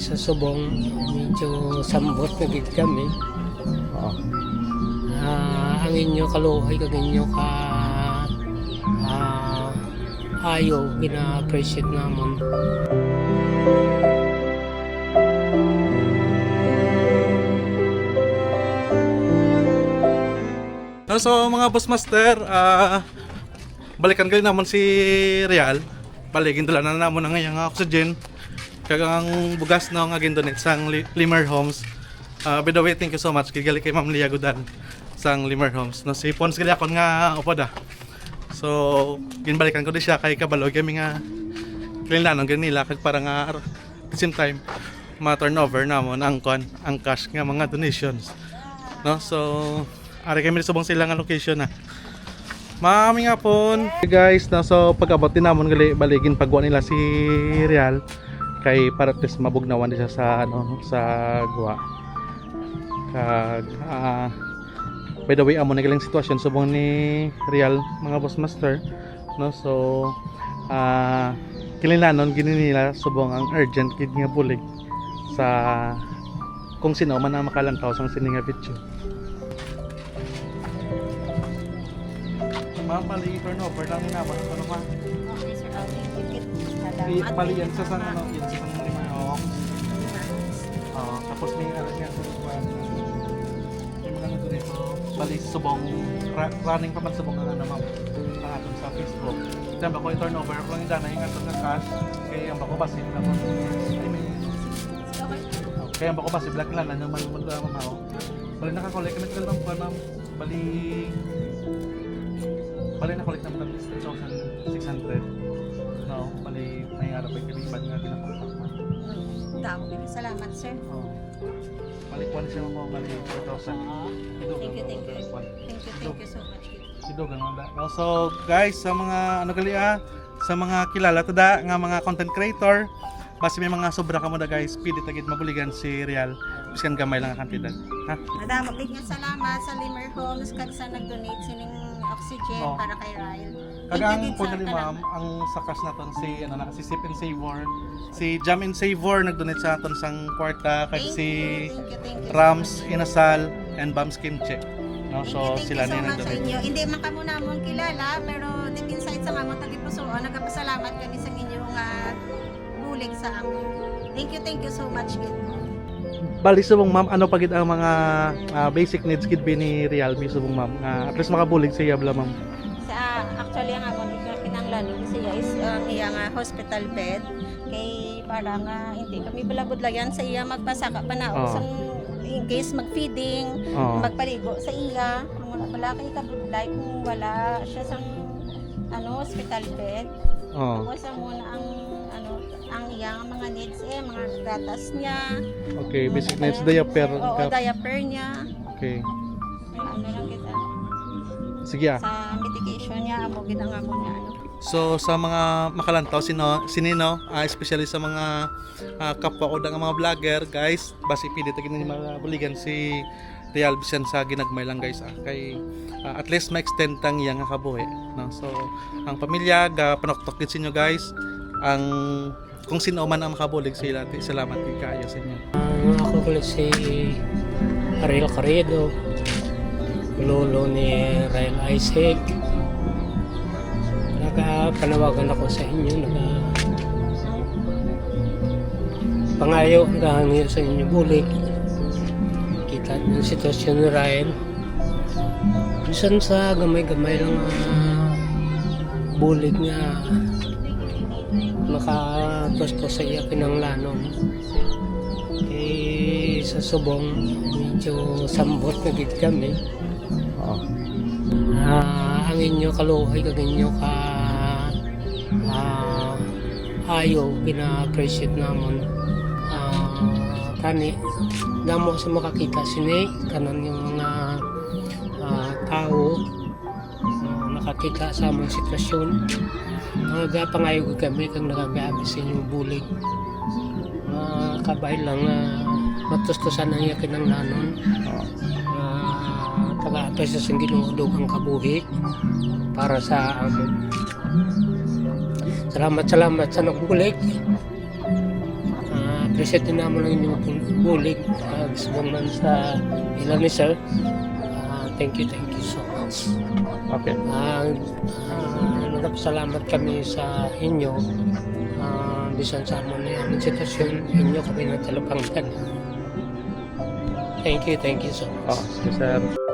Sa subong, medyo sambot na gid kami. Oo. Ah, ang inyo kaluhay kag inyo ka ah, ayaw gina-appreciate namon. No, so mga boss master, ah balikan kayo naman si Real. Baligin dala na naman ang ngayang oxygen. Kagang bugas na nga gindonit sang Li- Limer Homes. Ah by the way, thank you so much kigali kay Ma'am Lia Gudan sang Limer Homes. No, si Pons gali akon nga upod ah. So, ginbalikan ko di siya kay kabalo kami nga kailangan ganila kag para nga at the same time ma-turnover namon ang kon ang cash nga mga donations. No? So, ari kami subong sila nga location na. Mami nga pon. Hey guys, na so pag-abot din namon gali baligin pagwa nila si Real kay para least mabugnawan din siya sa ano sa guwa. Kag ah, by the way amo na galing sitwasyon subong ni Real mga boss master no so ah kinilanon gini nila subong ang urgent kid nga bulig sa kung sino man ang makalantaw sa sininga video. Ma'am, bali turnover lang ba ano pa? Okay, sir. Okay, tikit. Di bali yan sa sang ano, yan sa sang lima oh. Oo, tapos may ano sa kuwan. Yung ano dito, bali subong ra- running pa man subong ang ano ma'am. Ang atong sa Facebook. Ba ko i-turnover ko lang yung dana yung atong nga cash kay ang bako basin na ko. Kaya ang bako basin black lang na man mo da mamaw. Bali naka-collect kami tagal ng kuwan ma'am. Bali Bali na-collect naman ng 10,600. No, bali may araw pa yung kaliban nga pinakontak mo. Damo. Salamat, sir. Oh. Balikuan siya mo bali 2,000. Ito, Thank you, thank you. Thank you, thank you so much. Si Dogan wala. Also, guys, sa mga ano gali ah, sa mga kilala tada nga mga content creator, basi may mga sobra ka mo da guys, pili tagid mabuligan si Real. Biskan gamay lang ang kantidad. Ha? Madamo big nga salamat sa Limer Homes kag sa nag-donate sining oxygen Oh. para kay Ryle. Thank you, po sir. gali ma'am, ang sakas na ton si ano na si Sip and Savor, si Jam and Savor nagdonate sa aton sang kwarta Thank si you, thank you, thank you. Rams Inasal and Bams Kimche. No, Thank so you, thank sila you so na yung much sa nagdonate. inyo. Hindi man kamo namon kilala, pero deep inside sa among tagipusoon, nagapasalamat kami sa inyong uh, bulig sa amon. Thank you, thank you so much. Gid. Bali subong ma'am, ano pagid ang mga ah, basic needs kid bi ni Real bi subong ma'am. nga at least makabulig siya bla ma'am. Sa actually ang amon kinanglanon siya is ang iya nga hospital bed kay para nga hindi kami balabudlayan sa iya magpasaka pa na sang in case magfeeding, Oo. magpaligo sa iya. Muna wala kay kabudlay kung wala siya sang ano hospital bed. Oo. Tapos ang muna ang ang iya nga mga needs eh mga gatas niya. Okay, basic needs diaper. Oo, ka- diaper niya. Okay. Ano lang kita Sige ah. sa medication niya ang amo niya ano. So sa mga makalantaw sino sinino, ah, especially sa mga ah, kapwa ko nga mga vlogger, guys, basi pili tagin ni mga buligan si Real Bisan sa ginagmay lang guys ah, kay ah, at least ma-extend tang iya nga kabuhi no so ang pamilya ga panoktok gid sa inyo guys ang kung sino man ang makabulig sila ti salamat kay kayo sa inyo Ang ako ulit si Ariel Carriedo, lolo ni Ryan Isaac. Nakapanawagan ako sa inyo, naka pangayo, nakahangi sa inyo bulik. Kita ng sitwasyon ni Ryan. Minsan sa gamay-gamay lang uh, bulig nga makapasto sa iya pinanglanon eh sa subong medyo sambot na gid kami. Oo. Ah, ang inyo kaluhay kag inyo ka ah, ayaw gina-appreciate namon. Ah, tani damo sa makakita sini kanan yung mga ah, tao ah, nakakita sa among sitwasyon mga pangayo gid kami kang nagagabi sa inyong bulig uh, kabay lang uh, matustusan ang yakin ng nanon uh, taga-atay sa sing ginuudogang kabuhi para sa amon. Salamat salamat sa nagbulig. Uh, appreciate din naman ang inyong bulig uh, man sa ilan ni sir. Ah, thank you, thank you so much. Okay. Uh, uh, nagpasalamat kami sa inyo. Uh, bisan sa amon na aming sitwasyon, inyo kami natalapangkan. Thank you, thank you so much. Oh, sir.